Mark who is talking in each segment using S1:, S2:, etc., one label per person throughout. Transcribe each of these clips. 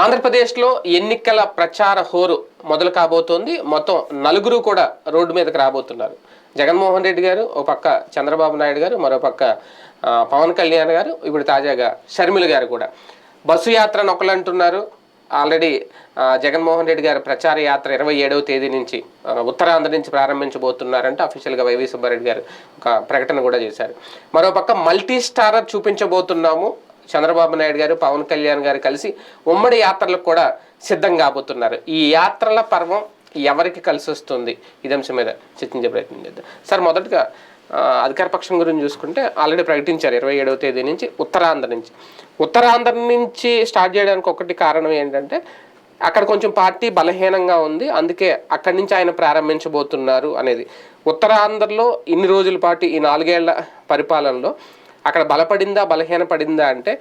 S1: ఆంధ్రప్రదేశ్లో ఎన్నికల ప్రచార హోరు మొదలు కాబోతోంది. మొత్తం నలుగురు కూడా రోడ్డు మీదకి రాబోతున్నారు. జగన్మోహన్ రెడ్డి గారు ఒక పక్క చంద్రబాబు నాయుడు గారు మరో పక్క పవన్ కళ్యాణ్ గారు ఇప్పుడు తాజాగా షర్మిల గారు కూడా. బస్సు యాత్ర నొక్కలు అంటున్నారు ఆల్రెడీ జగన్మోహన్ రెడ్డి గారు ప్రచార యాత్ర ఇరవై ఏడవ తేదీ నుంచి ఉత్తరాంధ్ర నుంచి ప్రారంభించబోతున్నారంటే అఫీషియల్గా వైవి సుబ్బారెడ్డి గారు ఒక ప్రకటన కూడా చేశారు. మరోపక్క మల్టీ స్టారర్ చూపించబోతున్నాము. చంద్రబాబు నాయుడు గారు పవన్ కళ్యాణ్ గారు కలిసి ఉమ్మడి యాత్రలకు కూడా సిద్ధం కాబోతున్నారు. ఈ యాత్రల పర్వం ఎవరికి కలిసి వస్తుంది? ఇది అంశం మీద చర్చించే ప్రయత్నం చేద్దాం. సార్ మొదటగా అధికార పక్షం గురించి చూసుకుంటే ఆల్రెడీ ప్రకటించారు ఇరవై ఏడవ తేదీ నుంచి ఉత్తరాంధ్ర నుంచి. ఉత్తరాంధ్ర నుంచి స్టార్ట్ చేయడానికి ఒకటి కారణం ఏంటంటే అక్కడ కొంచెం పార్టీ బలహీనంగా ఉంది. అందుకే అక్కడి నుంచి ఆయన ప్రారంభించబోతున్నారు అనేది. ఉత్తరాంధ్రలో ఇన్ని రోజుల పాటు ఈ నాలుగేళ్ళ పరిపాలనలో అక్కడ బలపడిందా బలహీనపడిందా అంటే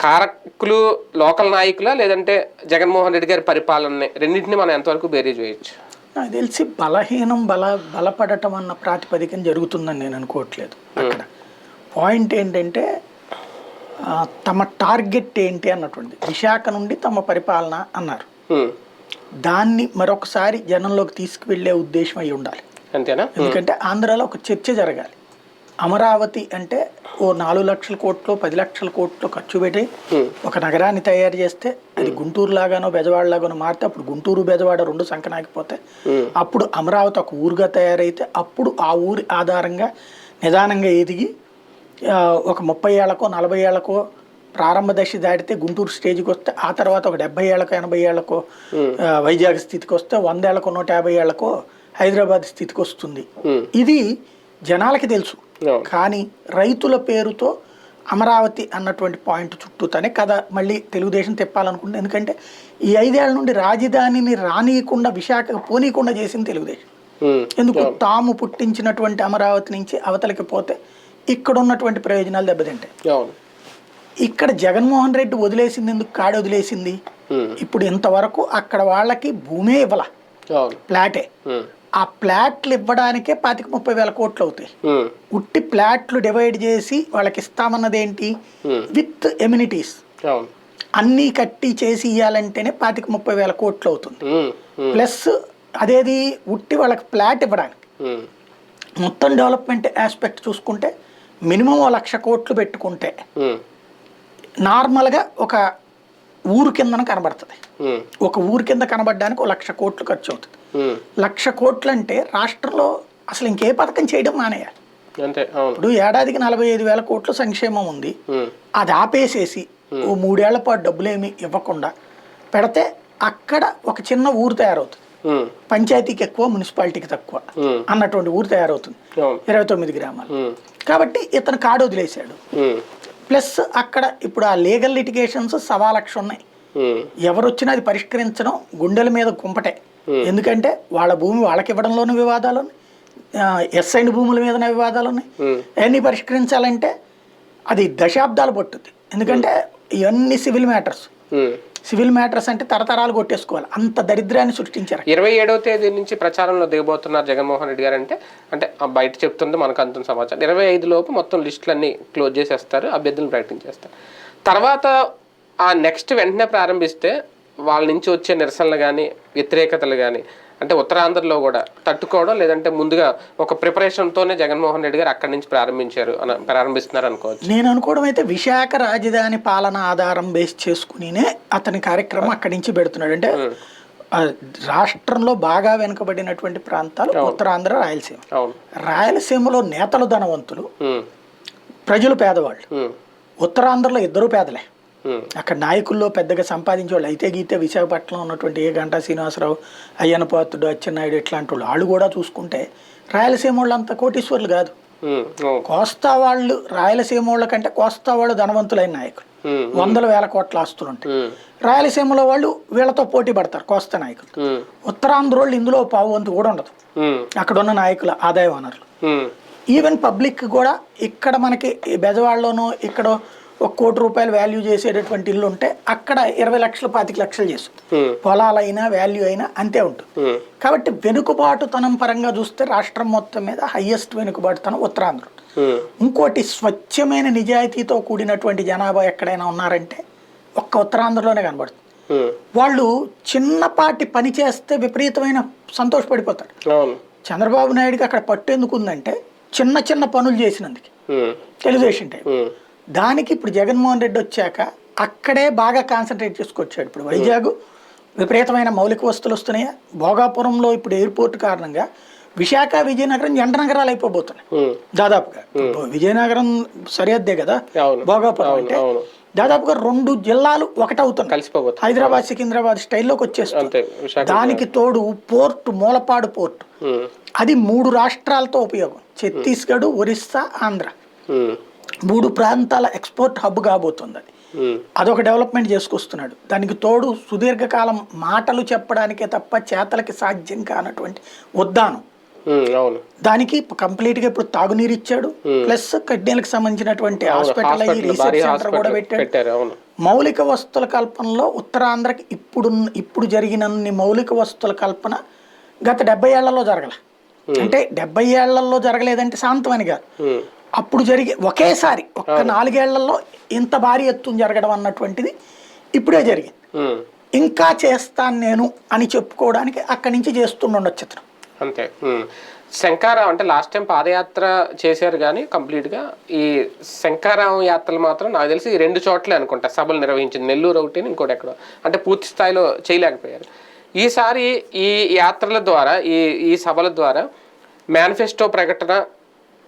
S1: కారకులు లోకల్ నాయకులా లేదంటే జగన్మోహన్ రెడ్డి గారి పరిపాలన రెండింటిని మనం ఎంతవరకు బేరీజ్ వేయచ్చు
S2: నాకు తెలిసి బలహీనం బల బలపడటం అన్న ప్రాతిపదికన జరుగుతుందని నేను అనుకోవట్లేదు అక్కడ. పాయింట్ ఏంటంటే తమ టార్గెట్ ఏంటి అన్నటువంటి విశాఖ నుండి తమ పరిపాలన అన్నారు. దాన్ని మరొకసారి జనంలోకి తీసుకువెళ్ళే ఉద్దేశం అయి ఉండాలి.
S1: అంతేనా?
S2: ఎందుకంటే ఆంధ్రాలో ఒక చర్చ జరగాలి. అమరావతి అంటే ఓ నాలుగు లక్షల కోట్లు పది లక్షల కోట్లు ఖర్చు పెట్టి ఒక నగరాన్ని తయారు చేస్తే అది గుంటూరు లాగానో బెజవాడ లాగానో మారితే అప్పుడు గుంటూరు బెజవాడ రెండు సంకనాకిపోతే అప్పుడు అమరావతి ఒక ఊరుగా తయారైతే అప్పుడు ఆ ఊరి ఆధారంగా నిదానంగా ఎదిగి ఒక ముప్పై ఏళ్ళకో నలభై ఏళ్ళకో ప్రారంభ దశ దాటితే గుంటూరు స్టేజ్కి వస్తే ఆ తర్వాత ఒక డెబ్బై ఏళ్ళకో ఎనభై ఏళ్ళకో ఆ, వైజాగ్ స్థితికి వస్తే వంద ఏళ్ళకో నూట యాభై ఏళ్ళకో హైదరాబాద్ స్థితికి వస్తుంది. ఇది జనాలకి తెలుసు. కానీ రైతుల పేరుతో అమరావతి అన్నటువంటి పాయింట్ చుట్టూతోనే కథ మళ్ళీ తెలుగుదేశం తిప్పాలనుకుంటుంది. ఎందుకంటే ఈ ఐదేళ్ళ నుండి రాజధానిని రానియకుండా విశాఖ పోనీయకుండా చేసింది తెలుగుదేశం.
S1: హ్మ్.
S2: ఎందుకు? తాము పుట్టించినటువంటి అమరావతి నుంచి అవతలకి పోతే ఇక్కడ ఉన్నటువంటి ప్రయోజనాలు దెబ్బతింటాయి. ఇక్కడ జగన్మోహన్ రెడ్డి వదిలేసింది ఎందుకు? కాడి వదిలేసింది?
S1: హ్మ్.
S2: ఇప్పుడు ఇంతవరకు అక్కడ వాళ్ళకి భూమే ఇవ్వాల. ప్లాటే
S1: హ్మ్.
S2: ఆ ప్లాట్లు ఇవ్వడానికే పాతిక ముప్పై వేల కోట్లు అవుతాయి. ఉట్టి ప్లాట్లు డివైడ్ చేసి వాళ్ళకి ఇస్తామన్నది ఏంటి. విత్ ఎమ్యూనిటీస్ అన్నీ కట్టి చేసి ఇవ్వాలంటేనే పాతిక ముప్పై వేల కోట్లు అవుతుంది. ప్లస్ అదేది ఉట్టి వాళ్ళకి ప్లాట్ ఇవ్వడానికి. మొత్తం డెవలప్మెంట్ ఆస్పెక్ట్ చూసుకుంటే మినిమం ఓ లక్ష కోట్లు పెట్టుకుంటే. నార్మల్గా ఒక ఊరు కిందన కనబడుతుంది. ఒక ఊరు కింద కనబడడానికి ఒక లక్ష కోట్లు ఖర్చు అవుతుంది. లక్ష కోట్లు అంటే రాష్ట్రంలో అసలు ఇంకే పథకం చేయడం మానేయాలి
S1: అంతే
S2: ఇప్పుడు ఏడాదికి నలభై ఐదు వేల కోట్లు సంక్షేమం ఉంది. అది ఆపేసేసి ఓ మూడేళ్ళ పాటు డబ్బులేమి ఇవ్వకుండా పెడితే అక్కడ ఒక చిన్న ఊరు తయారవుతుంది. పంచాయతీకి ఎక్కువ మున్సిపాలిటీకి తక్కువ. అన్నటువంటి ఊరు తయారవుతుంది ఇరవై తొమ్మిది గ్రామాలు. కాబట్టి ఇతను కాడు వదిలేశాడు. ప్లస్ అక్కడ ఇప్పుడు ఆ లీగల్ లిటిగేషన్స్ సవా లక్ష ఉన్నాయి
S1: హ్మ్.
S2: ఎవరు వచ్చినా అది పరిష్కరించడం గుండెల మీద కుంపటే ఎందుకంటే వాళ్ళ భూమి వాళ్ళకి ఇవ్వడంలోనూ వివాదాలు ఉన్నాయి. ఎస్ అండ్ భూముల మీద వివాదాలు ఉన్నాయి. అవన్నీ పరిష్కరించాలంటే అది దశాబ్దాలు పట్టుద్ది. ఎందుకంటే ఇవన్నీ సివిల్ మ్యాటర్స్. సివిల్ మ్యాటర్స్ అంటే తరతరాలు కొట్టేసుకోవాలి. అంత దరిద్రాన్ని సృష్టించారు.
S1: ఇరవై ఏడవ తేదీ నుంచి ప్రచారంలో దిగబోతున్నారు జగన్మోహన్ రెడ్డి గారు అంటే అంటే ఆ బయట చెప్తుంటే మనకు అంత సమాచారం. ఇరవై ఐదు లోపు మొత్తం లిస్టులన్నీ క్లోజ్ చేసేస్తారు అభ్యర్థులను ప్రకటించేస్తారు. తర్వాత ఆ నెక్స్ట్ వెంటనే ప్రారంభిస్తే వాళ్ళ నుంచి వచ్చే నిరసనలు కానీ వ్యతిరేకతలు కానీ అంటే ఉత్తరాంధ్రలో కూడా తట్టుకోవడం లేదంటే ముందుగా ఒక ప్రిపరేషన్తోనే జగన్మోహన్ రెడ్డి గారు అక్కడి నుంచి ప్రారంభించారు అని ప్రారంభిస్తున్నారు అనుకోవచ్చు.
S2: నేను అనుకోవడం అయితే విశాఖ రాజధాని పాలన ఆధారం బేస్ చేసుకునినే అతని కార్యక్రమం అక్కడి నుంచి పెడుతున్నాడు. అంటే రాష్ట్రంలో బాగా వెనుకబడినటువంటి ప్రాంతాలు ఉత్తరాంధ్ర రాయలసీమ. రాయలసీమలో నేతలు ధనవంతులు. ప్రజలు పేదవాళ్ళు. ఉత్తరాంధ్రలో ఇద్దరు పేదలే. అక్కడ నాయకుల్లో పెద్దగా సంపాదించే వాళ్ళు అయితే గీతే విశాఖపట్నంలో ఉన్నటువంటి ఏ గంటా శ్రీనివాసరావు పాత్రుడు అచ్చెన్నాయుడు ఇట్లాంటి వాళ్ళు వాళ్ళు కూడా చూసుకుంటే రాయలసీమ వాళ్ళు అంత కోటీశ్వర్లు కాదు కోస్తా వాళ్ళు రాయలసీమ వాళ్ళ కంటే కోస్తా వాళ్ళు ధనవంతులైన నాయకులు. వందల వేల కోట్ల ఆస్తులు ఉంటాయి. రాయలసీమలో వాళ్ళు వీళ్ళతో పోటీ పడతారు కోస్తా నాయకులు. ఉత్తరాంధ్ర వాళ్ళు ఇందులో పావు వంతు కూడా ఉండదు. అక్కడ ఉన్న నాయకుల ఆదాయ వనరులు. ఈవెన్ పబ్లిక్ కూడా ఇక్కడ మనకి బెజవాడలోనూ ఇక్కడ ఒక కోటి రూపాయలు వాల్యూ చేసేటటువంటి ఇల్లు ఉంటే అక్కడ ఇరవై లక్షలు పాతిక లక్షలు చేస్తుంది. పొలాలైనా వాల్యూ అయినా అంతే ఉంటుంది. కాబట్టి వెనుకబాటుతనం పరంగా చూస్తే రాష్ట్రం మొత్తం మీద హయ్యెస్ట్ వెనుకబాటుతనం ఉత్తరాంధ్ర. ఇంకోటి స్వచ్ఛమైన నిజాయితీతో కూడినటువంటి జనాభా ఎక్కడైనా ఉన్నారంటే ఒక్క ఉత్తరాంధ్రలోనే కనబడుతుంది. వాళ్ళు చిన్నపాటి పని చేస్తే విపరీతమైన సంతోషపడిపోతారు. చంద్రబాబు నాయుడుకి అక్కడ పట్టు ఎందుకు ఉందంటే చిన్న చిన్న పనులు చేసినందుకు. తెలుగుదేశం టైం. దానికి ఇప్పుడు జగన్మోహన్ రెడ్డి వచ్చాక అక్కడే బాగా కాన్సన్ట్రేట్ చేసుకొచ్చాడు. ఇప్పుడు వైజాగ్ విపరీతమైన మౌలిక వస్తువులు వస్తున్నాయా. భోగాపురంలో ఇప్పుడు ఎయిర్పోర్ట్ కారణంగా విశాఖ విజయనగరం జంట నగరాలు అయిపోబోతున్నాయి. దాదాపుగా. విజయనగరం సరిహద్దే కదా? భోగాపురం అంటే దాదాపుగా రెండు జిల్లాలు ఒకటవుతున్నాయి.
S1: కలిసిపోబోతుంది
S2: హైదరాబాద్ సికింద్రాబాద్ స్టైల్లోకి వచ్చేస్తుంది. దానికి తోడు పోర్టు మూలపాడు పోర్టు. అది మూడు రాష్ట్రాలతో ఉపయోగం. ఛత్తీస్గఢ్ ఒరిస్సా ఆంధ్ర. మూడు ప్రాంతాల ఎక్స్పోర్ట్ హబ్ కాబోతుంది అది. అదొక డెవలప్మెంట్ చేసుకొస్తున్నాడు. దానికి తోడు సుదీర్ఘకాలం మాటలు చెప్పడానికే తప్ప చేతలకి సాధ్యం కానటువంటి ఉద్దానం. దానికి కంప్లీట్గా ఇప్పుడు తాగునీరు ఇచ్చాడు. ప్లస్ కిడ్నీలకు సంబంధించినటువంటి హాస్పిటల్ అయ్యి రీసెర్చ్ సెంటర్ కూడా పెట్టాడు. మౌలిక వస్తువుల కల్పనలో ఉత్తరాంధ్రకి ఇప్పుడు ఇప్పుడు జరిగినన్ని మౌలిక వస్తువుల కల్పన గత డెబ్బై ఏళ్ళలో జరగల. అంటే డెబ్బై ఏళ్ళలో జరగలేదంటే శాంతమని కాదు. అప్పుడు జరిగే ఒకేసారి ఒక్క నాలుగేళ్ళలో ఇంత భారీ ఎత్తున జరగడం అన్నటువంటిది ఇప్పుడే జరిగింది. ఇంకా చేస్తాను నేను అని చెప్పుకోవడానికి అక్కడి నుంచి చేస్తుండొచ్చు అతను
S1: అంతే. శంకారాం అంటే లాస్ట్ టైం పాదయాత్ర చేశారు కానీ కంప్లీట్గా ఈ శంకారాం యాత్రలు మాత్రం నాకు తెలిసి రెండు చోట్లే అనుకుంటా. సభలు నిర్వహించింది. నెల్లూరు ఒకటి ఇంకోటి ఎక్కడో. అంటే పూర్తి స్థాయిలో చేయలేకపోయారు. ఈసారి ఈ యాత్రల ద్వారా ఈ ఈ సభల ద్వారా మేనిఫెస్టో ప్రకటన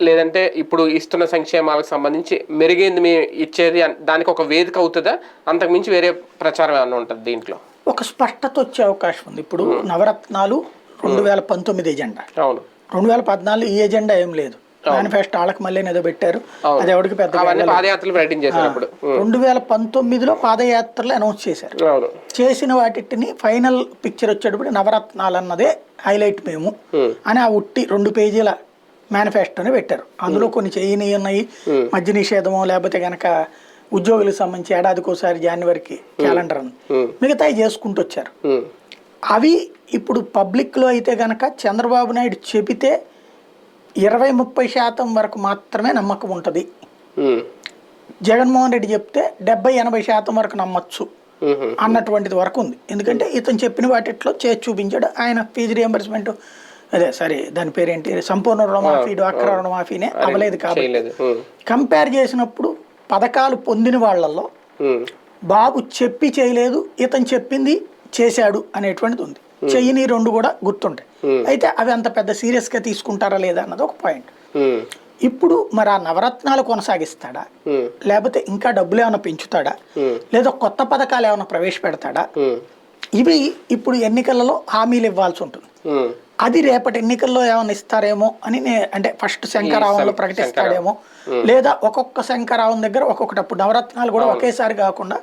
S1: లేదంటే ఇప్పుడు ఇస్తున్న సంక్షేమాలకు సంబంధించి మెరుగైంది మీ ఇచ్చేది దానికి ఒక వేదిక అవుతుందా? అంతకుమించి వేరే ప్రచారం ఏమైనా ఉంటుంది దీంట్లో?
S2: ఒక స్పష్టత వచ్చే అవకాశం ఉంది. ఇప్పుడు నవరత్నాలు రెండు వేల పంతొమ్మిది ఎజెండా.
S1: అవును.
S2: రెండు వేల పద్నాలుగు ఈ ఎజెండా ఏం లేదు. మేనిఫెస్టో వాళ్ళకి మళ్ళీ ఏదో పెట్టారు. అది ఎవరికి పెద్ద
S1: పాదయాత్రలు ఉమ్,
S2: రెండు వేల పంతొమ్మిదిలో పాదయాత్రలు అనౌన్స్ చేశారు. చేసిన వాటిని ఫైనల్ పిక్చర్ వచ్చేటప్పుడు నవరత్నాలు అన్నదే హైలైట్ మేము. అని ఆ ఉట్టి రెండు పేజీల మేనిఫెస్టోని పెట్టారు. అందులో కొన్ని చేయని ఉన్నాయి. మద్య నిషేధము లేకపోతే గనక ఉద్యోగులకు సంబంధించి ఏడాదికోసారి జనవరికి క్యాలెండర్
S1: ఉమ్.
S2: మిగతాయి చేసుకుంటూ వచ్చారు. అవి ఇప్పుడు పబ్లిక్లో అయితే గనక చంద్రబాబు నాయుడు చెబితే ఇరవై ముప్పై శాతం వరకు మాత్రమే నమ్మకం ఉంటుంది. జగన్మోహన్ రెడ్డి చెప్తే డెబ్బై ఎనభై శాతం వరకు నమ్మచ్చు అన్నటువంటిది వరకు ఉంది. ఎందుకంటే ఇతను చెప్పిన వాటిట్లో చేసి చూపించాడు. ఆయన ఫీజు రియంబర్స్మెంట్ అదే సరే దాని పేరేంటి? సంపూర్ణ రుణమాఫీ డ్వాక్రా రుణమాఫీనే అవ్వలేదు కాబట్టి కంపేర్ చేసినప్పుడు పథకాలు పొందిన వాళ్ళల్లో
S1: ఉమ్,
S2: బాబు చెప్పి చేయలేదు ఇతను చెప్పింది చేశాడు అనేటువంటిది ఉంది. చెయ్యని రెండు కూడా గుర్తుంటాయి. అయితే అవి అంత పెద్ద సీరియస్గా తీసుకుంటారా లేదా అన్నది ఒక పాయింట్. ఇప్పుడు మరి ఆ నవరత్నాలు కొనసాగిస్తాడా? లేకపోతే ఇంకా డబ్బులు ఏమైనా పెంచుతాడా? లేదా కొత్త పథకాలు ఏమైనా ప్రవేశపెడతాడా? ఇవి ఇప్పుడు ఎన్నికలలో హామీలు ఇవ్వాల్సి ఉంటుంది. అది రేపటి ఎన్నికల్లో ఏమైనా ఇస్తారేమో అని నే అంటే ఫస్ట్ శంకరావంలో ప్రకటిస్తాడేమో. లేదా ఒక్కొక్క శంకరావం దగ్గర ఒక్కొక్కటి అప్పుడు నవరత్నాలు కూడా ఒకేసారి కాకుండా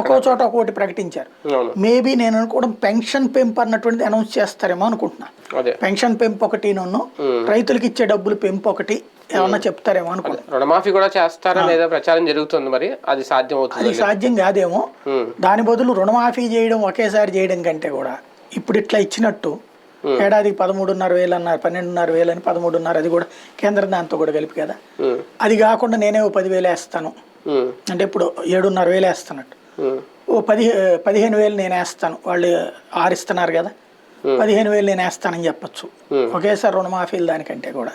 S2: ఒక్కో చోట ఒక్కొక్కటి ప్రకటించారు. మేబీ నేను అనుకోవడం పెన్షన్ పెంపు అన్నటువంటిది అనౌన్స్ చేస్తారేమో అనుకుంటున్నా. పెన్షన్ పెంపు ఒకటి నన్ను రైతులకు ఇచ్చే డబ్బులు పెంపు ఒకటి ఏమన్నా చెప్తారేమో అనుకుంటున్నా.
S1: రుణమాఫీ కూడా చేస్తారా లేదా ప్రచారం జరుగుతుంది మరి? అది సాధ్యం అవుతుంది
S2: అది సాధ్యం కాదేమో. దాని బదులు రుణమాఫీ చేయడం ఒకేసారి చేయడం కంటే కూడా ఇప్పుడు ఇట్లా ఇచ్చినట్టు ఏడాదికి పదమూడున్నర వేలు అన్నారు పన్నెండున్నర వేలు అని పదమూడున్నర అది కూడా కేంద్రం దాంతో కూడా కలిపి కదా. అది కాకుండా నేనే ఓ పదివేలు వేస్తాను. అంటే ఇప్పుడు ఏడున్నర వేలు వేస్తున్నట్టు. ఓ పది పదిహేను వేలు నేను వేస్తాను. వాళ్ళు ఆరు ఇస్తున్నారు కదా పదిహేను వేలు నేను వేస్తానని చెప్పొచ్చు. ఒకేసారి రుణమాఫీలు దానికంటే కూడా.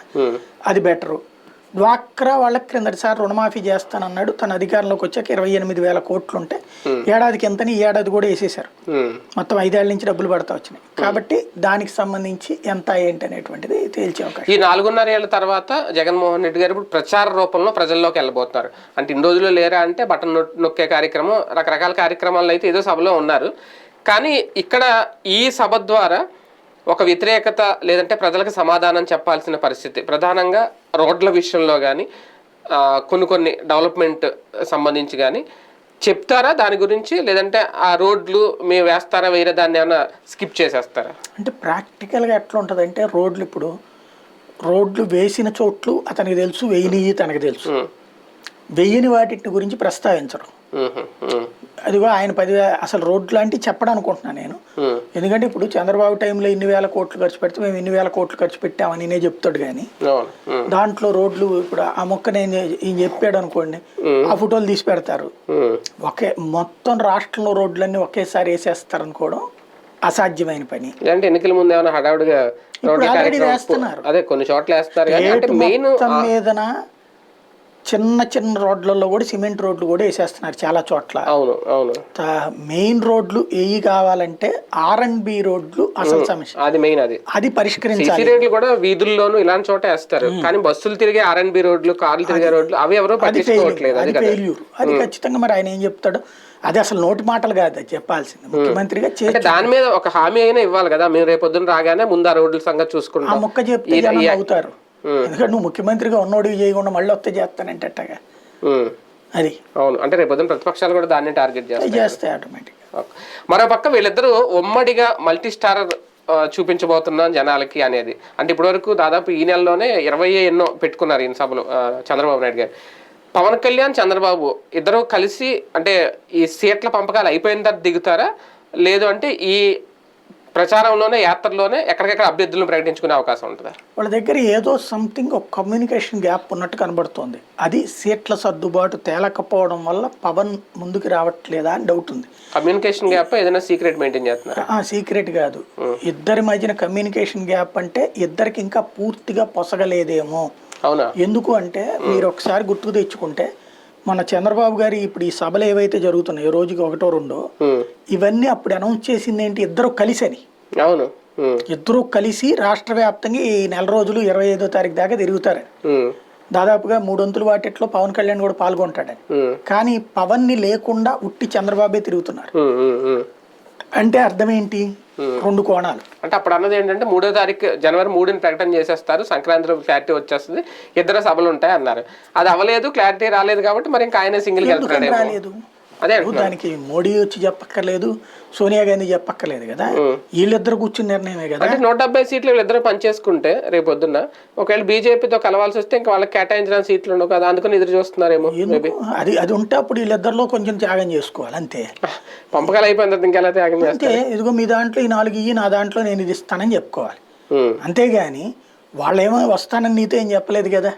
S2: అది బెటరు. డ్వాక్రా వాళ్ళకి క్రిందటిసారి రుణమాఫీ చేస్తానన్నాడు. తన అధికారంలోకి వచ్చాక ఇరవై ఎనిమిది వేల కోట్లు ఉంటే ఏడాదికి ఎంతని ఈ ఏడాది కూడా వేసేశారు.
S1: ఉమ్.
S2: మొత్తం ఐదేళ్ళ నుంచి డబ్బులు పడతా వచ్చినాయి. కాబట్టి దానికి సంబంధించి ఎంత ఏంటి అనేటువంటిది తేల్చే అవకాశం.
S1: ఈ నాలుగున్నర ఏళ్ళ తర్వాత జగన్మోహన్ రెడ్డి గారు ఇప్పుడు ప్రచార రూపంలో ప్రజల్లోకి వెళ్ళబోతున్నారు. అంటే ఇన్ని రోజులు లేరా అంటే బటన్ నొక్- నొక్కే కార్యక్రమం రకరకాల కార్యక్రమాల్లో అయితే ఏదో సభలో ఉన్నారు. కానీ ఇక్కడ ఈ సభ ద్వారా ఒక వ్యతిరేకత లేదంటే ప్రజలకు సమాధానం చెప్పాల్సిన పరిస్థితి. ప్రధానంగా రోడ్ల విషయంలో కానీ కొన్ని కొన్ని డెవలప్మెంట్ సంబంధించి కానీ చెప్తారా? దాని గురించి లేదంటే ఆ రోడ్లు మేము వేస్తారా? వేరే దాన్ని ఏమైనా స్కిప్ చేసేస్తారా?
S2: అంటే ప్రాక్టికల్గా ఎట్లా ఉంటుంది అంటే రోడ్లు ఇప్పుడు రోడ్లు వేసిన చోట్లు అతనికి తెలుసు వేయనివి తనకు తెలుసు.
S1: ఉమ్,
S2: వెయ్యని వాటి గురించి
S1: ఉమ్,
S2: అదిగో ఆయన పదివే అసలు రోడ్లు లాంటివి చెప్పడం అనుకుంటున్నాను నేను ఎందుకంటే ఇప్పుడు చంద్రబాబు టైంలో ఇన్ని వేల కోట్లు ఖర్చు పెడితే మేము ఇన్ని వేల కోట్లు ఖర్చు పెట్టామని నేనే చెప్తాడు కానీ దాంట్లో రోడ్లు ఇప్పుడు ఆ మొక్క నేను ఈయన చెప్పాడు అనుకోండి ఆ ఫోటోలు తీసి పెడతారు. ఒకే మొత్తం రాష్ట్రంలో రోడ్లన్నీ ఒకేసారి వేసేస్తారు అనుకోవడం అసాధ్యమైన పని.
S1: ఇలాంటి ఎన్నికల ముందు ఏమైనా హడావుడిగా. అదే కొన్ని చోట్ల వేస్తారు అంటే
S2: మీదన చిన్న చిన్న రోడ్లలో కూడా సిమెంట్ రోడ్లు కూడా వేసేస్తున్నారు చాలా చోట్ల.
S1: అవును అవును.
S2: మెయిన్ రోడ్లు ఏవి కావాలంటే ఆర్ అండ్ బి రోడ్లు అసలు సమస్య.
S1: అది మెయిన్ అది.
S2: అది పరిష్కరించాలి.
S1: రోడ్లు కూడా వీధుల్లోనూ ఇలాంటి చోట వేస్తారు. కానీ బస్సులు తిరిగే ఆర్ఎన్బి రోడ్లు కార్లు తిరిగే రోడ్లు అవి ఎవరో
S2: అది
S1: పట్టించుకోవట్లేదు అది
S2: ఫెయిల్యూర్ ఖచ్చితంగా మరి ఆయన ఏం చెప్తాడు? అది అసలు నోటి మాటలు కాదు అది చెప్పాల్సింది. ముఖ్యమంత్రిగా
S1: దాని మీద ఒక హామీ అయినా ఇవ్వాలి కదా. మేము రేపు పొద్దున్న రాగానే ముందు ఆ రోడ్ల సంగతి
S2: ఆ
S1: చూసుకుంటాం
S2: మొక్క చెప్తే అవుతారు ఎందుకంటే నువ్వు ముఖ్యమంత్రిగా ఉన్నోడివి చేయకుండా మళ్ళీ వస్తే చేస్తానంటే అట్టగా
S1: ఉమ్,
S2: అది.
S1: అవును. అంటే రేపు ప్రతిపక్షాలు కూడా దాన్ని టార్గెట్ చేస్తాయి.
S2: చేస్తాయి ఆటోమేటిక్.
S1: మరోపక్క వీళ్ళిద్దరూ ఉమ్మడిగా మల్టీ స్టార్ చూపించబోతున్నాం జనాలకి అనేది. అంటే ఇప్పటివరకు దాదాపు ఈ నెలలోనే ఇరవై ఎన్నో పెట్టుకున్నారు ఈయన సభలు చంద్రబాబు నాయుడు గారు. పవన్ కళ్యాణ్ చంద్రబాబు ఇద్దరు కలిసి అంటే ఈ సీట్ల పంపకాలు అయిపోయిన తర్వాత దిగుతారా? లేదు అంటే ఈ ప్రచారంలోనే యాత్రలోనే ఎక్కడికెక్కడ అభ్యర్థులను ప్రకటించుకునే అవకాశం ఉంటుందా?
S2: వాళ్ళ దగ్గర ఏదో సంథింగ్ ఒక కమ్యూనికేషన్ గ్యాప్ ఉన్నట్టు కనబడుతోంది. అది సీట్ల సర్దుబాటు తేలకపోవడం వల్ల పవన్ ముందుకు రావట్లేదా అని డౌట్ ఉంది.
S1: కమ్యూనికేషన్ గ్యాప్ ఏదైనా సీక్రెట్ మెయింటైన్ చేస్తున్నారు?
S2: ఆ సీక్రెట్ కాదు. ఇద్దరి మధ్యన కమ్యూనికేషన్ గ్యాప్ అంటే ఇద్దరికి ఇంకా పూర్తిగా పొసగలేదేమో.
S1: అవునా?
S2: ఎందుకు అంటే మీరు ఒకసారి గుర్తుకు తెచ్చుకుంటే మన చంద్రబాబు గారి ఇప్పుడు ఈ సభలు ఏవైతే జరుగుతున్నాయో రోజుకి ఒకటో రెండో ఇవన్నీ అప్పుడు అనౌన్స్ చేసింది ఏంటి? ఇద్దరు కలిసని.
S1: అవును. ఉమ్,
S2: ఇద్దరు కలిసి రాష్ట్ర వ్యాప్తంగా ఈ నెల రోజులు ఇరవై ఐదో తారీఖు దాకా తిరుగుతారని.
S1: ఉమ్,
S2: దాదాపుగా మూడొంతుల వాటిట్లో పవన్ కళ్యాణ్ కూడా పాల్గొంటాడని. కానీ పవన్ని లేకుండా ఉట్టి చంద్రబాబే తిరుగుతున్నారు. అంటే అర్థం ఏంటి? రెండు కోణాలు.
S1: అంటే అప్పుడు అన్నది ఏంటంటే మూడో తారీఖు జనవరి మూడుని ప్రకటన చేసేస్తారు. సంక్రాంతిలో క్లారిటీ వచ్చేస్తుంది. ఇద్దరు సభలు ఉంటాయి అన్నారు. అది అవ్వలేదు క్లారిటీ రాలేదు కాబట్టి మరి ఇంకా ఆయన సింగిల్
S2: రాలేదు?
S1: అదే
S2: దానికి మోడీ వచ్చి చెప్పక్కర్లేదు సోనియా గాంధీ చెప్పక్కర్లేదు కదా? వీళ్ళిద్దరు కూర్చుని నిర్ణయమే కదా?
S1: అంటే నూట డెబ్బై సీట్లు వీళ్ళిద్దరు పనిచేసుకుంటే రేపు పొద్దున్న ఒకవేళ బీజేపీతో కలవాల్సి వస్తే ఇంకా వాళ్ళకి కేటాయించిన సీట్లు ఉండవు కదా అందుకని ఎదురు చూస్తున్నారేమో
S2: అది అది ఉంటే అప్పుడు వీళ్ళిద్దరిలో కొంచెం త్యాగం చేసుకోవాలి అంతే.
S1: పంపకాలు అయిపోయిన తర్వాత ఇంకెలా త్యాగం
S2: అంతే. ఇదిగో మీ దాంట్లో ఈ నాలుగు ఇయ్యి నా దాంట్లో నేను ఇది ఇస్తానని చెప్పుకోవాలి. అంతేగాని వాళ్ళేమో వస్తానని నీతో ఏం చెప్పలేదు కదా?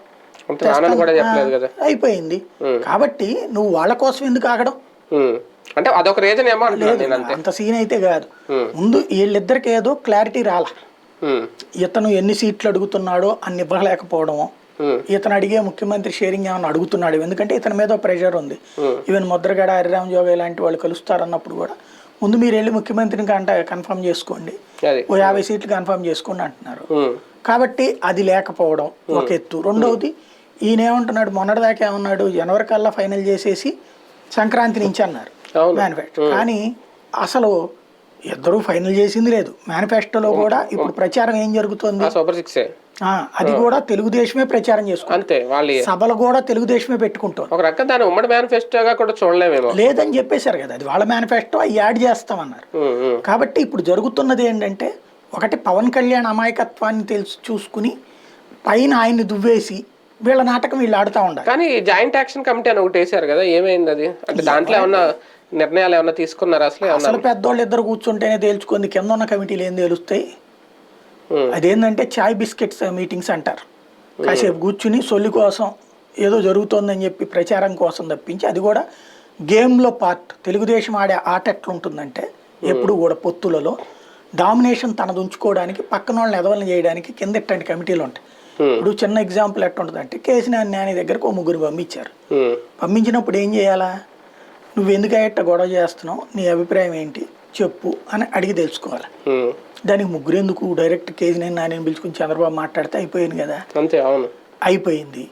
S1: అంతే నాన్నని కూడా చెప్పలేదు కదా.
S2: అయిపోయింది. కాబట్టి నువ్వు వాళ్ళ కోసం ఎందుకు ఆగడం.
S1: అంటే అదొక రీజన్ ఏమో నేను అంతే
S2: సీన్ అయితే కాదు. ముందు వీళ్ళిద్దరికి ఏదో క్లారిటీ రాలా. ఇతను ఎన్ని సీట్లు అడుగుతున్నాడో అన్ని ఇవ్వలేకపోవడము. ఇతను అడిగే ముఖ్యమంత్రి షేరింగ్ ఏమైనా అడుగుతున్నాడు ఎందుకంటే ఇతని మీద ప్రెషర్ ఉంది. ఈవెన్ ముద్రగడ హరిరామ్ జోగ ఇలాంటి వాళ్ళు కలుస్తారన్నప్పుడు కూడా ముందు మీరు వెళ్ళి ముఖ్యమంత్రిని కంట కన్ఫర్మ్ చేసుకోండి. ఓ యాభై సీట్లు కన్ఫర్మ్ చేసుకోండి అంటున్నారు. కాబట్టి అది లేకపోవడం ఒక ఎత్తు. రెండవది ఈయన ఏమంటున్నాడు మొన్నటిదాకా ఏమన్నాడు జనవరి కల్లా ఫైనల్ చేసేసి సంక్రాంతి నుంచి అన్నారు. మేనిఫెస్టో కానీ అసలు ఇద్దరు ఫైనల్ చేసింది లేదు. మేనిఫెస్టోలో కూడా ఇప్పుడు ప్రచారం ఏం జరుగుతుంది?
S1: సూపర్ సిక్సే.
S2: అది కూడా తెలుగుదేశమే ప్రచారం
S1: వాళ్ళు.
S2: సభలు కూడా తెలుగుదేశమే పెట్టుకుంటారు
S1: ఒక రకం దాని ఉమ్మడి మేనిఫెస్టోగా కూడా చూడలేమేమో.
S2: లేదని చెప్పేశారు కదా అది వాళ్ళ మేనిఫెస్టో అవి యాడ్ చేస్తామన్నారు. కాబట్టి ఇప్పుడు జరుగుతున్నది ఏంటంటే ఒకటి పవన్ కళ్యాణ్ అమాయకత్వాన్ని తెలుసు చూసుకుని పైన ఆయన్ని దువ్వేసి వీళ్ళ నాటకం వీళ్ళు ఆడుతూ ఉండాలి.
S1: కానీ జాయింట్ యాక్షన్ కమిటీ అని ఒకటి వేసారు కదా ఏమైంది అది? అంటే దాంట్లో ఏమన్నా నిర్ణయాలు ఏమన్నా తీసుకున్నారా? అసలు
S2: అసలు పెద్దోళ్ళు ఇద్దరు కూర్చుంటేనే తేల్చుకుంది కింద ఉన్న కమిటీలు ఏం తెలుస్తాయి? అదేంటంటే చాయ్ బిస్కెట్స్ మీటింగ్స్ అంటారు. కాసేపు కూర్చుని సొల్లి కోసం ఏదో జరుగుతోందని చెప్పి ప్రచారం కోసం తప్పించి అది కూడా గేమ్లో పార్ట్ తెలుగుదేశం ఆడే ఆట ఎట్లుంటుందంటే ఎప్పుడు కూడా పొత్తులలో డామినేషన్ తనది ఉంచుకోవడానికి పక్కన వాళ్ళని ఎదవలను చేయడానికి కింద ఇట్లాంటి కమిటీలు ఉంటాయి. ఇప్పుడు చిన్న ఎగ్జాంపుల్ ఎట్టుంటుందంటే కేసీఆర్ న్యాని దగ్గరకు ఓ ముగ్గురు పంపించారు.
S1: ఉమ్,
S2: పంపించినప్పుడు ఏం చేయాలా? నువ్వు ఎందుకు అయ్యట్ట గొడవ చేస్తున్నావు? నీ అభిప్రాయం ఏంటి? చెప్పు అని అడిగి తెలుసుకోవాలి.
S1: ఉమ్.
S2: దానికి ముగ్గురు ఎందుకు డైరెక్ట్ కేజీ నేను నాని పిలుచుకుని చంద్రబాబు మాట్లాడితే అయిపోయింది కదా.
S1: అంతే అవును.
S2: అయిపోయింది.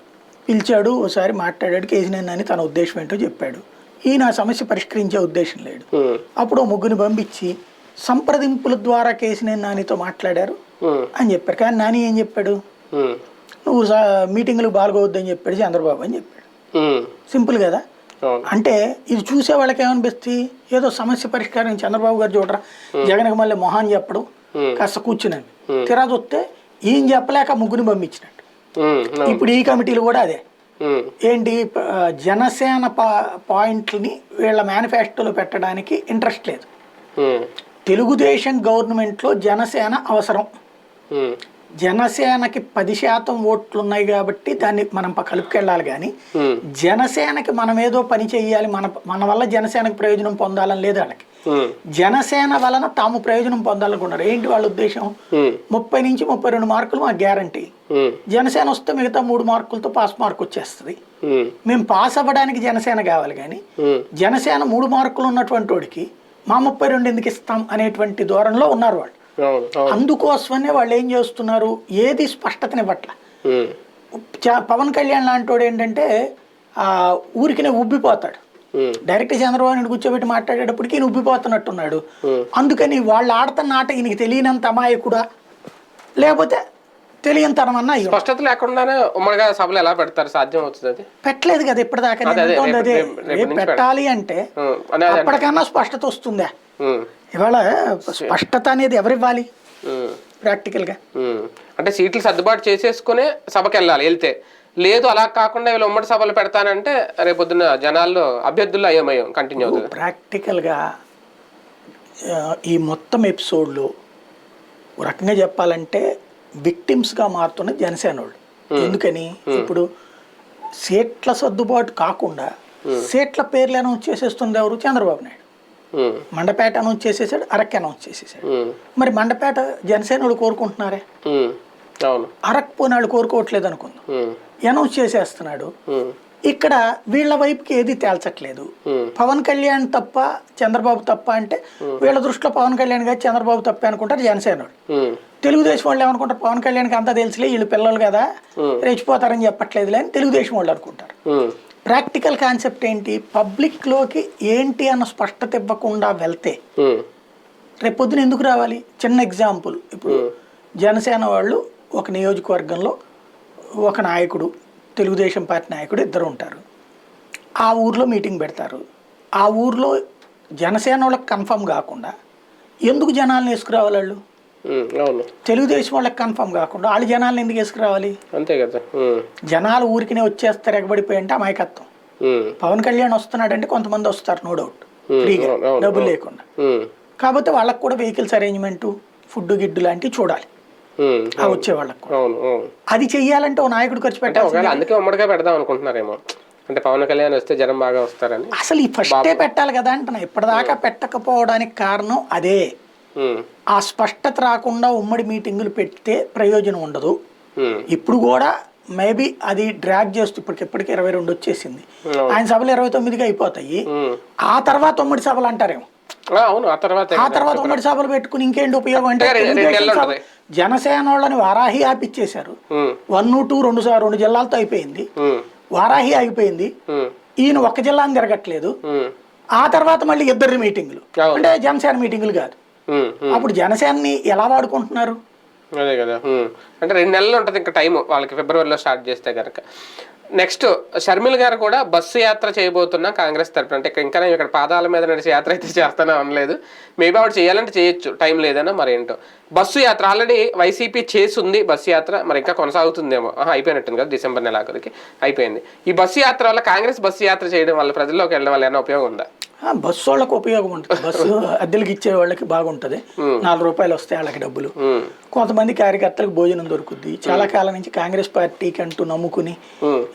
S2: పిలిచాడు ఓసారి మాట్లాడాడు కేజీ నేను నాని తన ఉద్దేశం ఏంటో చెప్పాడు. ఈయన ఆ సమస్య పరిష్కరించే ఉద్దేశం లేడు అప్పుడు ఓ ముగ్గురిని పంపించి సంప్రదింపుల ద్వారా కేసీ నేను నానితో మాట్లాడారు అని చెప్పారు. కానీ నాని ఏం చెప్పాడు? నువ్వు మీటింగ్లకు పాల్గొవద్దని చెప్పాడు చంద్రబాబు అని చెప్పాడు. సింపుల్ కదా? అంటే ఇది చూసే వాళ్ళకి ఏమనిపిస్తుంది? ఏదో సమస్య పరిష్కారం చంద్రబాబు గారు చూడరా? జగన్కి మళ్ళీ మొహాన్ చెప్పడు. కాస్త కూర్చున్నాను తిరా చూస్తే ఈయన చెప్పలేక ముగ్గురిని పంపించినట్టు. ఇప్పుడు ఈ కమిటీలు కూడా అదే. ఏంటి? జనసేన పా పాయింట్లని వీళ్ళ మేనిఫెస్టోలో పెట్టడానికి ఇంట్రెస్ట్ లేదు. తెలుగుదేశం గవర్నమెంట్లో జనసేన అవసరం. జనసేనకి పది శాతం ఓట్లు ఉన్నాయి కాబట్టి దాన్ని మనం కలుపుకెళ్ళాలి కానీ జనసేనకి మనం ఏదో పని చేయాలి మన మన వల్ల జనసేనకు ప్రయోజనం పొందాలని లేదు వాళ్ళకి. జనసేన వలన తాము ప్రయోజనం పొందాలనుకున్నారు ఏంటి వాళ్ళ ఉద్దేశం? ముప్పై నుంచి ముప్పై రెండు మార్కులు మాకు గ్యారంటీ. జనసేన వస్తే మిగతా మూడు మార్కులతో పాస్ మార్క్ వచ్చేస్తుంది. మేము పాస్ అవ్వడానికి జనసేన కావాలి కానీ జనసేన మూడు మార్కులు ఉన్నటువంటి వాడికి మా ముప్పై రెండు ఎందుకు ఇస్తాం అనేటువంటి ధోరణిలో ఉన్నారు వాళ్ళు. అందుకోసమనే వాళ్ళు ఏం చేస్తున్నారు? ఏది స్పష్టతనివ్వట్ల
S1: ఉమ్,
S2: చ- పవన్ కళ్యాణ్ లాంటి వాడు ఏంటంటే ఆ, ఊరికినే ఉబ్బిపోతాడు. డైరెక్ట్ చంద్రబాబు నాయుడు కూర్చోబెట్టి మాట్లాడేటప్పటికి ఈయన ఉబ్బిపోతున్నట్టున్నాడు. అందుకని వాళ్ళు ఆడుతున్న ఆట ఈయనకి తెలియనంత అమాయకుడా? లేకపోతే తెలియనితనం అన్నా అయ్యి.
S1: స్పష్టత లేకుండానే ఉమ్మడిగా సభలు ఎలా పెడతారు? సాధ్యం అవుతుంది అది?
S2: పెట్టలేదు కదా ఇప్పటిదాకా
S1: అదే,
S2: పెట్టాలి అంటే అప్పటికన్నా స్పష్టత వస్తుందా. ఇవాళ స్పష్టత అనేది ఎవరివ్వాలి? ప్రాక్టికల్గా.
S1: అంటే సీట్లు సర్దుబాటు చేసేసుకునే సభకి వెళ్ళాలి వెళ్తే. లేదు అలా కాకుండా వీళ్ళు ఉమ్మడి సభలు పెడతానంటే రేపొద్దున జనాల్లో అభ్యర్థుల్లో అయ్యమయ్యం కంటిన్యూ అవుతుంది.
S2: ప్రాక్టికల్గా ఈ మొత్తం ఎపిసోడ్లో రకంగా చెప్పాలంటే విక్టిమ్స్గా మారుతున్న జనసేన వాళ్ళు. ఎందుకని? ఇప్పుడు సీట్ల సర్దుబాటు కాకుండా సీట్ల పేర్లు అనౌన్స్ చేసేస్తుంది ఎవరు? చంద్రబాబు నాయుడు. మండపేట అనౌన్స్ చేసేసాడు అరక్ అనౌన్స్ చేసేసాడు. మరి మండపేట జనసేన వాళ్ళు కోరుకుంటున్నారే అరక్ పోని వాళ్ళు కోరుకోవట్లేదు అనుకుందాం. అనౌన్స్ చేసేస్తున్నాడు. ఇక్కడ వీళ్ళ వైపుకి ఏది తేల్చట్లేదు. పవన్ కళ్యాణ్ తప్ప చంద్రబాబు తప్ప అంటే వీళ్ళ దృష్టిలో పవన్ కళ్యాణ్ గారు చంద్రబాబు తప్ప అనుకుంటారు జనసేన వాళ్ళు తెలుగుదేశం వాళ్ళు ఏమనుకుంటారు? పవన్ కళ్యాణ్కి అంతా తెలుసులే వీళ్ళు పిల్లలు కదా రెచ్చిపోతారని చెప్పట్లేదులే అని తెలుగుదేశం వాళ్ళు అనుకుంటారు. ప్రాక్టికల్ కాన్సెప్ట్ ఏంటి? పబ్లిక్లోకి ఏంటి అన్న స్పష్టత ఇవ్వకుండా వెళ్తే రేపొద్దున ఎందుకు రావాలి? చిన్న ఎగ్జాంపుల్. ఇప్పుడు జనసేన వాళ్ళు ఒక నియోజకవర్గంలో ఒక నాయకుడు తెలుగుదేశం పార్టీ నాయకుడు ఇద్దరు ఉంటారు. ఆ ఊర్లో మీటింగ్ పెడతారు. ఆ ఊర్లో జనసేన వాళ్ళకి కన్ఫర్మ్ కాకుండా ఎందుకు జనాలను వేసుకురావాలి వాళ్ళు?
S1: అవును.
S2: తెలుగుదేశం వాళ్ళకి కన్ఫర్మ్ కాకుండా వాళ్ళు జనాలను ఎందుకు వేసుకురావాలి?
S1: అంతే కదా.
S2: జనాలు ఊరికినే వచ్చేస్తారు ఎగబడిపోయి అంటే అమాయకత్వం పవన్ కళ్యాణ్ వస్తున్నాడంటే కొంతమంది వస్తారు నో డౌట్ ఫ్రీగా డబ్బులు లేకుండా. కాకపోతే వాళ్ళకు కూడా వెహికల్స్ అరేంజ్మెంట్ ఫుడ్ గిడ్డు లాంటివి చూడాలి. ఆ వచ్చే వాళ్ళకు అది చెయ్యాలంటే ఓ నాయకుడు ఖర్చు పెట్టాలి
S1: అందుకే ఉమ్మడిగా పెడదాం అనుకుంటున్నారేమో. అంటే పవన్ కళ్యాణ్ వస్తే జనం బాగా వస్తారని.
S2: అసలు ఈ ఫస్టే పెట్టాలి కదా అంటున్నా. ఇప్పటిదాకా పెట్టకపోవడానికి కారణం అదే. ఆ స్పష్టత రాకుండా ఉమ్మడి మీటింగులు పెడితే ప్రయోజనం ఉండదు. ఇప్పుడు కూడా మేబీ అది డ్రాగ్ చేస్తూ ఇప్పటికిప్పటికి ఇరవై రెండు వచ్చేసింది. ఆయన సభలు ఇరవై తొమ్మిదిగా అయిపోతాయి. ఆ తర్వాత ఉమ్మడి సభలు అంటారేమో?
S1: ఆ, అవును ఆ తర్వాత
S2: ఆ తర్వాత ఉమ్మడి సభలు పెట్టుకుని ఇంకేంటి ఉపయోగం? అంటే. జనసేన వాళ్ళని వారాహి ఆపిచ్చేశారు. వన్ టూ రెండు రెండు జిల్లాలతో అయిపోయింది. వారాహి ఆగిపోయింది. ఈయన ఒక్క జిల్లాని తిరగట్లేదు. ఆ తర్వాత మళ్ళీ ఇద్దరు మీటింగులు. అంటే జనసేన మీటింగులు కాదు. అప్పుడు జనసేనని ఎలా వాడుకుంటున్నారు
S1: అదే కదా. అంటే రెండు నెలలు ఉంటుంది ఇంకా టైం వాళ్ళకి ఫిబ్రవరిలో స్టార్ట్ చేస్తే కనుక నెక్స్ట్ షర్మిల్ గారు కూడా బస్సు యాత్ర చేయబోతున్నా కాంగ్రెస్ తరపున. అంటే ఇంకా నేను ఇక్కడ పాదాల మీద నడిచి యాత్ర అయితే చేస్తానే అనలేదు. మేబీ ఆవిడ చేయాలంటే చేయొచ్చు. టైం లేదన్నా మరి ఏంటో. బస్సు యాత్ర ఆల్రెడీ వైసీపీ చేసింది బస్సు యాత్ర మరి ఇంకా కొనసాగుతుందేమో. అయిపోయినట్టుంది కదా డిసెంబర్ నెలాఖరికి అయిపోయింది. ఈ బస్సు యాత్ర వల్ల కాంగ్రెస్ బస్సు యాత్ర చేయడం వల్ల ప్రజల్లోకి వెళ్ళడం వల్ల ఏమైనా ఉపయోగం ఉందా?
S2: ఆ, బస్సు వాళ్ళకి ఉపయోగం ఉంటుంది. బస్సు అద్దెలకు ఇచ్చే వాళ్ళకి బాగుంటుంది. నాలుగు రూపాయలు వస్తాయి వాళ్ళకి డబ్బులు.
S1: ఉమ్,
S2: కొంతమంది కార్యకర్తలకు భోజనం దొరుకుద్ది చాలా కాలం నుంచి కాంగ్రెస్ పార్టీకి అంటూ నమ్ముకుని.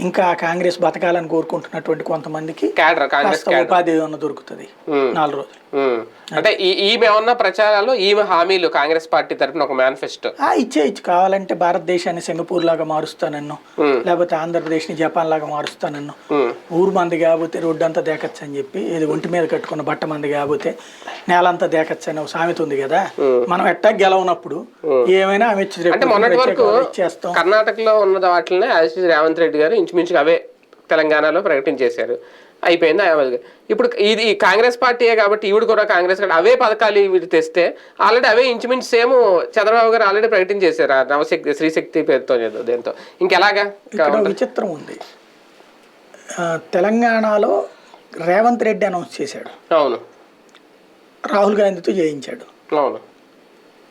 S2: ఇంకా కాంగ్రెస్ బతకాలని కోరుకుంటున్నటువంటి కొంతమందికి ఉపాధి ఏమన్నా దొరుకుతుంది. నాలుగు రోజులు.
S1: అంటే ఈ ఈమె ఉన్న ప్రచారాలు ఈమె హామీలు కాంగ్రెస్ పార్టీ తరపున ఒక మేనిఫెస్టో
S2: ఆ ఇచ్చే ఇచ్చు. కావాలంటే భారతదేశాన్ని సింగపూర్ లాగా మారుస్తానన్ను. లేకపోతే ఆంధ్రప్రదేశ్ని జపాన్ లాగా మారుస్తానన్ను. ఊరు మంది కాకపోతే రోడ్డు అంతా దేకచ్చు అని చెప్పి ఇది ఒంటి మీద కట్టుకున్న బట్ట మంది కాకపోతే నేలంతా దేకచ్చు అని ఒక సామెత ఉంది కదా. మనం ఎట్టా గెలవనప్పుడు ఏమైనా ఆమె ఇచ్చి రేపు
S1: అంటే మొన్నటి
S2: ప్రత్యేక
S1: వరకు
S2: హోదా ఇచ్చేస్తాం.
S1: కర్ణాటకలో ఉన్న వాటిని యాజ్ రేవంత్ రెడ్డి గారు ఇంచుమించుగా అవే తెలంగాణలో ప్రకటించేశారు అయిపోయింది ఇప్పుడు ఇది కాంగ్రెస్ పార్టీయే కాబట్టి ఈవిడ కూడా కాంగ్రెస్ అవే పథకాలు వీటి తెస్తే ఆల్రెడీ అవే ఇంచుమించు సేమ్ చంద్రబాబు గారు ఆల్రెడీ ప్రకటించేశారు ఆ నవశక్తి శ్రీశక్తి పేరుతో దేంతో. ఇంకెలాగా?
S2: విచిత్రం ఉంది. తెలంగాణలో రేవంత్ రెడ్డి అనౌన్స్ చేశాడు.
S1: అవును.
S2: రాహుల్ గాంధీతో చేయించాడు
S1: అవును.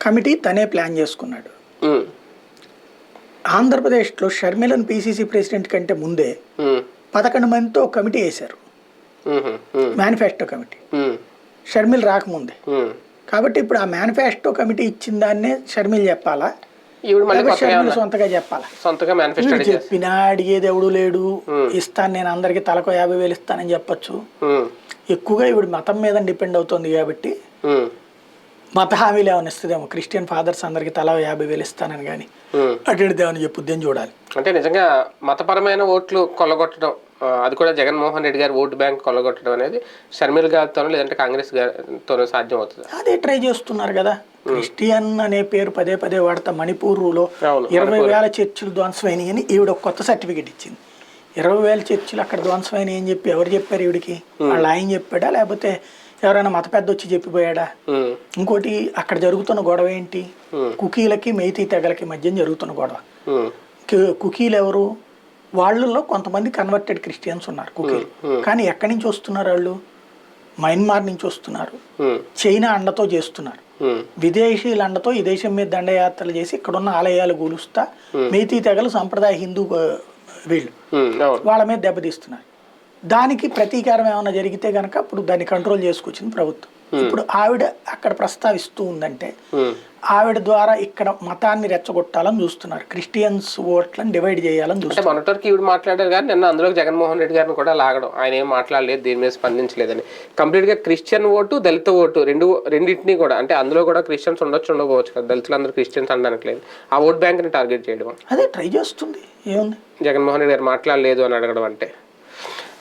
S2: కమిటీ తనే ప్లాన్ చేసుకున్నాడు. ఆంధ్రప్రదేశ్లో షర్మిలను పీసీసీ ప్రెసిడెంట్ కంటే ముందే పదకొండు మందితో కమిటీ వేశారు. మేనిఫెస్టో కమిటీ షర్మిల రాకముందే. కాబట్టి ఇప్పుడు ఆ మేనిఫెస్టో కమిటీ ఇచ్చిన దాన్నే షర్మిల చెప్పాలా? సొంతగా చెప్పాలా?
S1: సొంతగా మేనిఫెస్టో
S2: చెప్పినా అడిగేది ఎవడు లేడు. ఇస్తాను నేను అందరికి తలకు యాభై వేలు ఇస్తానని చెప్పొచ్చు. ఎక్కువగా ఇప్పుడు మతం మీద డిపెండ్ అవుతుంది కాబట్టి మత హామీలు ఏమైనా ఇస్తుందేమో. క్రిస్టియన్ ఫాదర్స్ అందరికి తలా యాభై వేలు ఇస్తానని కానీ అటు ఇటు దేవుని చెప్పుద్దేని చూడాలి.
S1: అంటే నిజంగా మతపరమైన ఓట్లు కొల్లగొట్టడం అది కూడా జగన్మోహన్ రెడ్డి గారి ఓటు బ్యాంక్ కొల్లగొట్టడం అనేది షర్మిల గారితోనో లేదంటే కాంగ్రెస్ గారితోనో సాధ్యం అవుతుంది
S2: అదే ట్రై చేస్తున్నారు కదా. క్రిస్టియన్ అనే పేరు పదే పదే వాడతా. మణిపూర్లో ఇరవై వేల చర్చిలు ధ్వంసమైనవి అని ఈవిడ ఒక కొత్త సర్టిఫికేట్ ఇచ్చింది. ఇరవై వేల చర్చిలు అక్కడ ధ్వంసమైనవి అని చెప్పి ఎవరు చెప్పారు ఈవిడికి? వాళ్ళ ఆయన చెప్పాడా? లేకపోతే ఎవరైనా మత పెద్ద వచ్చి చెప్పిపోయాడా? ఇంకోటి అక్కడ జరుగుతున్న గొడవ ఏంటి. కుకీలకి మెయితీ తెగలకి మధ్య జరుగుతున్న గొడవ. కుకీలు ఎవరు? వాళ్ళల్లో కొంతమంది కన్వర్టెడ్ క్రిస్టియన్స్ ఉన్నారు కుకీలు కానీ ఎక్కడి నుంచి వస్తున్నారు వాళ్ళు? మయన్మార్ నుంచి వస్తున్నారు. చైనా అండతో చేస్తున్నారు. విదేశీయుల అండతో ఈ దేశం మీద దండయాత్రలు చేసి ఇక్కడున్న ఆలయాలు కూలుస్తా మేతీ తెగలు సంప్రదాయ హిందూ వీళ్ళు వాళ్ళ మీద దెబ్బతీస్తున్నారు దానికి ప్రతీకారం ఏమైనా జరిగితే కనుక అప్పుడు దాన్ని కంట్రోల్ చేసుకొచ్చింది ప్రభుత్వం. ఇప్పుడు ఆవిడ అక్కడ ప్రస్తావిస్తూ ఉందంటే ఆవిడ ద్వారా ఇక్కడ మతాన్ని రెచ్చగొట్టాలని చూస్తున్నారు. క్రిస్టియన్స్ ఓట్లను డివైడ్ చేయాలని చూస్తున్నారు.
S1: మొన్నటివరకు ఈవిడ మాట్లాడారు కానీ నిన్న అందులో జగన్మోహన్ రెడ్డి గారిని కూడా లాగడం. ఆయన ఏం మాట్లాడలేదు దీని మీద స్పందించలేదని. కంప్లీట్గా క్రిస్టియన్ ఓటు దళిత ఓటు రెండు రెండింటినీ కూడా అంటే అందులో కూడా క్రిస్టియన్స్ ఉండొచ్చు ఉండకపోవచ్చు కదా. దళితులందరూ క్రిస్టియన్స్ అనడానికి లేదు ఆ ఓట్ బ్యాంక్ని టార్గెట్ చేయడం
S2: అదే ట్రై చేస్తుంది. ఏముంది?
S1: జగన్మోహన్ రెడ్డి గారు మాట్లాడలేదు అని అడగడం అంటే.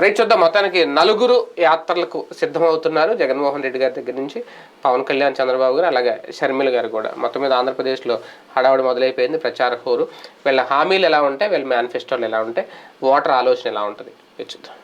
S1: రైట్ చూద్దాం. మొత్తానికి నలుగురు యాత్రలకు సిద్ధమవుతున్నారు జగన్మోహన్ రెడ్డి గారి దగ్గర నుంచి. పవన్ కళ్యాణ్ చంద్రబాబు గారు అలాగే షర్మిల గారు కూడా. మొత్తం మీద ఆంధ్రప్రదేశ్లో హడావుడి మొదలైపోయింది ప్రచార హోరు. వీళ్ళ హామీలు ఎలా ఉంటాయి వీళ్ళ మేనిఫెస్టోలు ఎలా ఉంటాయి ఓటర్ ఆలోచన ఎలా ఉంటుంది? ఇది చూద్దాం